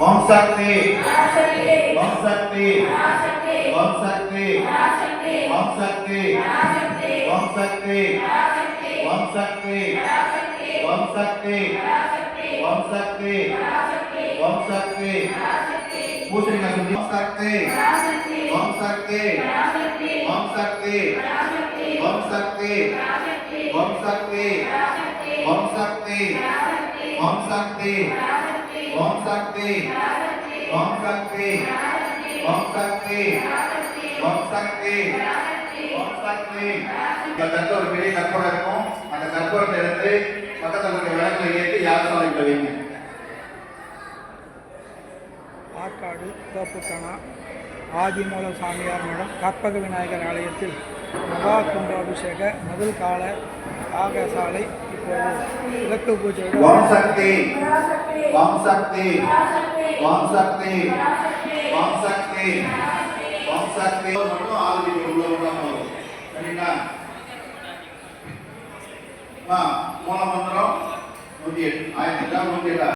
ஓம் சக்தி ஓம் சக்தி ஓம் சக்தி ஓம் சக்தி ஓம் சக்தி ஓம் சக்தி ஓம் சக்தி ஓம் சக்தி ஓம் சக்தி பூசணிக்காய் சுத்தி ஓம் சக்தி ஓம் சக்தி ஓம் சக்தி ஓம் சக்தி ஓம் சக்தி ஓம் சக்தி ஓம் சக்தி ஓம் शक्ति ஓம் शक्ति ஓம் शक्ति ஓம் शक्ति ஓம் शक्ति இந்த கற்பூரம் ஒரு பெரிய கற்பூரம் இருக்கும். அந்த கற்பூரத்தை எடுத்து பக்கத்தில் இருக்க விளக்குல ஏற்றி யாசனம் வைங்க ஆற்காடு தோப்புக்கணா ஆதிமூல சாமியார் மடம் கற்பக விநாயகர் ஆலயத்தில் மகா கும்பாபிஷேக முதல் கால யாகசாலை இப்போது. விளக்கு பூஜை ஓம் சக்தி ஓம் சக்தி ஓம் சக்தி ஓம் சக்தி ஓம் சக்தி. மட்டும் ஆளுநர் உள்ள சரிங்களா? மூல மந்திரம் நூற்றி எட்டு. ஆயிரத்தி எட்டாம் நூற்றி எட்டா